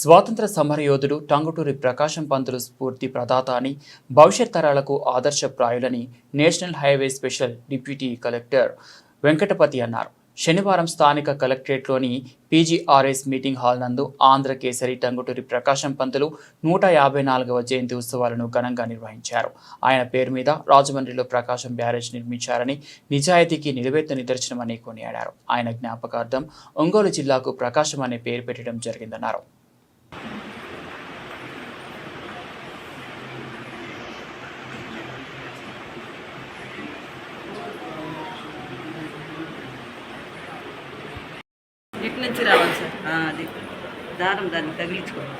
స్వాతంత్ర సమరయోధుడు టంగుటూరి ప్రకాశం పంతులు స్ఫూర్తి ప్రదాత అని భవిష్యత్ తరాలకు ఆదర్శప్రాయులని national highway special deputy collector Venkatapathi అన్నారు. శనివారం స్థానిక కలెక్టరేట్లోని పీజీఆర్ఎస్ మీటింగ్ హాల్ నందు ఆంధ్ర కేసరి టంగుటూరి ప్రకాశం పంతులు నూట యాభై నాలుగవ జయంతి ఉత్సవాలను ఘనంగా నిర్వహించారు. ఆయన పేరు మీద రాజమండ్రిలో ప్రకాశం బ్యారేజ్ నిర్మించారని నిజాయితీకి నిలువెత్తు నిదర్శనమని కొనియాడారు. ఆయన జ్ఞాపకార్థం ఒంగోలు జిల్లాకు ప్రకాశం అనే పేరు పెట్టడం జరిగిందన్నారు. నుంచి రావాలి సార్. అది. దారం దాన్ని తగిలించుకోవాలి.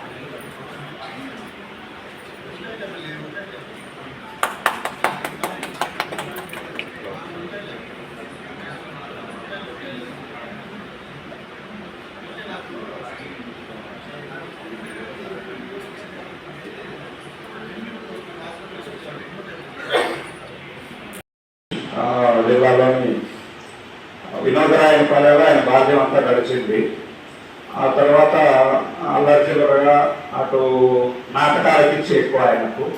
దేవాలయాన్ని జిల్లాలోని వినోదరాయన ఆయన బాల్యం అంతా గడిచింది. ఆ తర్వాత అల్లరి అటు నాటకాలకి ఇచ్చి ఎక్కువ ఆయనకు.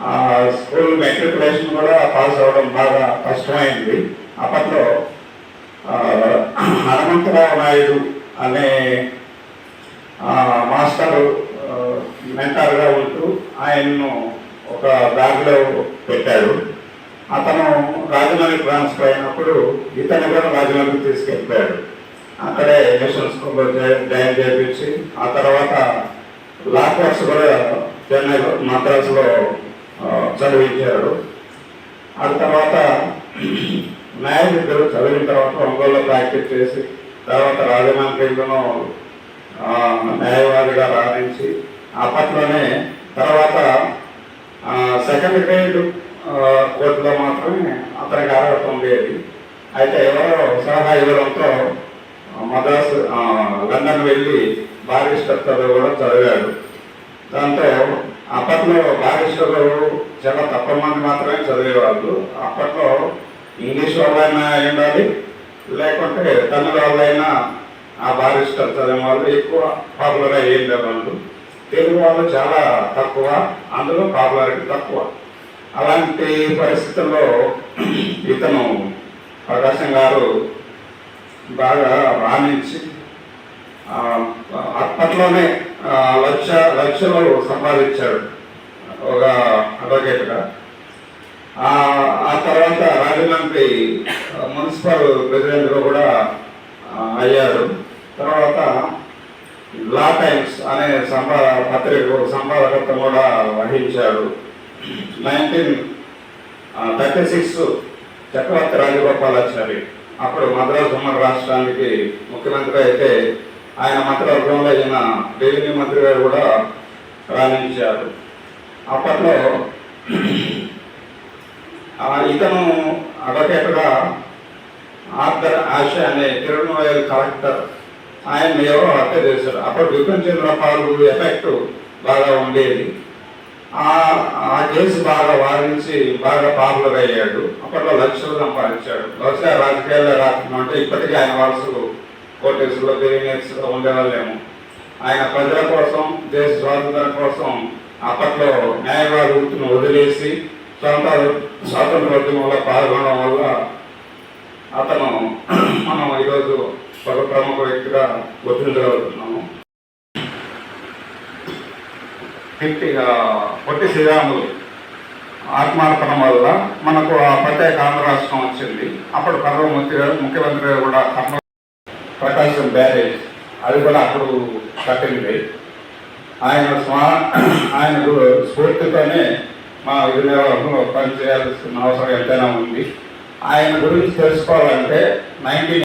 ఆ, స్కూల్ మెట్రికులేషన్ కూడా పాస్ అవ్వడం బాగా కష్టమైంది. అప్పట్లో హనుమంతరావు నాయుడు అనే మాస్టర్ మాస్టరు ఉంటూ ఆయన్ను ఒక బ్యాగ్లో పెట్టాడు. అతను రాజమండ్రి ట్రాన్స్ఫర్ అయినప్పుడు ఇతను కూడా రాజమండ్రి తీసుకెళ్ళిపోయాడు. అక్కడే మిషన్ స్కూల్లో జాయిన్ చేయించి ఆ తర్వాత లా కోర్స్ కూడా చెన్నై మద్రాసులో చదివించాడు. చదివించారు ఆ తర్వాత న్యాయవిద్యలు చదివిన తర్వాత ఒంగోలులో ప్రాక్టీస్ చేసి తర్వాత రాజమండ్రిలోనూ న్యాయవాదిగా రాణించి అప్పట్లోనే తర్వాత సెకండ్ గ్రేడ్ కోర్టులో మాత్రమే అతనికి అర్హత ఉండేది. అయితే ఎవరో సలహా ఇవ్వడంతో మద్రాసు లండన్ వెళ్ళి బారిస్టర్ చదువు కూడా చదివాడు. దాంతో అప్పట్లో బారిస్టర్లు చాలా తక్కువ మంది మాత్రమే చదివేవాళ్ళు. అప్పట్లో ఇంగ్లీష్ వాళ్ళైనా ఉండాలి లేకుంటే తమిళ వాళ్ళైనా ఆ బారిస్టర్ చదివిన వాళ్ళు ఎక్కువ పాపులర్ అయ్యేది వాళ్ళు తెలుగు వాళ్ళు చాలా తక్కువ అందులో పాపులారిటీ తక్కువ. అలాంటి పరిస్థితుల్లో ఇతను ప్రకాశం గారు బాగా రాణించి అప్పట్లోనే లక్ష లక్షలు సంపాదించాడు. ఒక అడ్వకేట్గా ఆ తర్వాత రాజమండ్రి మున్సిపల్ ప్రెసిడెంట్గా కూడా అయ్యారు తర్వాత లా టైమ్స్ అనే సంపా పత్రిక సంపాదకత్వం కూడా వహించాడు. Nineteen thirty six Chakravarti Rajagopalachari అప్పుడు మద్రాసు ఉమ్మడి రాష్ట్రానికి ముఖ్యమంత్రి అయితే ఆయన మంత్రివర్గంలో ఈయన రెవెన్యూ మంత్రి గారు కూడా రాణించారు. అప్పట్లో ఆ, ఇతను అడ్వకేట్గా ఆర్థర్ ఆశ అనే తిరుమల కలెక్టర్ ఆయన ఎవరో హత్య చేశారు. అప్పుడు విపిన్ పాలు ఎఫెక్ట్ బాగా ఉండేది. ఆ కేసు బాగా వారించి బాగా పాపులర్ అయ్యాడు. అప్పట్లో లక్షలు సంపాదించాడు. బహుశా రాజకీయాల్లో రాకుండా అంటే ఇప్పటికీ ఆయన వారసులు కోటేశ్వరులో బిలినియర్స్లో ఉండేవాళ్ళేమో. ఆయన ప్రజల కోసం దేశ స్వాతంత్రం కోసం అప్పట్లో న్యాయవాద వృత్తిని వదిలేసి స్వాతంత్ర స్వాతంత్ర ఉద్యమంలో పాల్గొనడం వల్ల అతను మనం ఈరోజు ఒక ప్రముఖ వ్యక్తిగా గుర్తించగలుగుతున్నాము. వ్యక్తి పొట్టి శ్రీరాములు ఆత్మార్పణ వల్ల మనకు ఆ ప్రత్యేక ఆంధ్ర రాష్ట్రం వచ్చింది. అప్పుడు కర్నూలు ముఖ్య ముఖ్యమంత్రి గారు కూడా కర్నూలు ప్రకాశం బ్యారేజ్ అది కూడా అప్పుడు కట్టింది. ఆయన స్వా ఆయన స్ఫూర్తితోనే మా విజయనగరంలో పనిచేయాల్సిన అవసరం ఎంతైనా ఉంది. ఆయన గురించి తెలుసుకోవాలంటే నైన్టీన్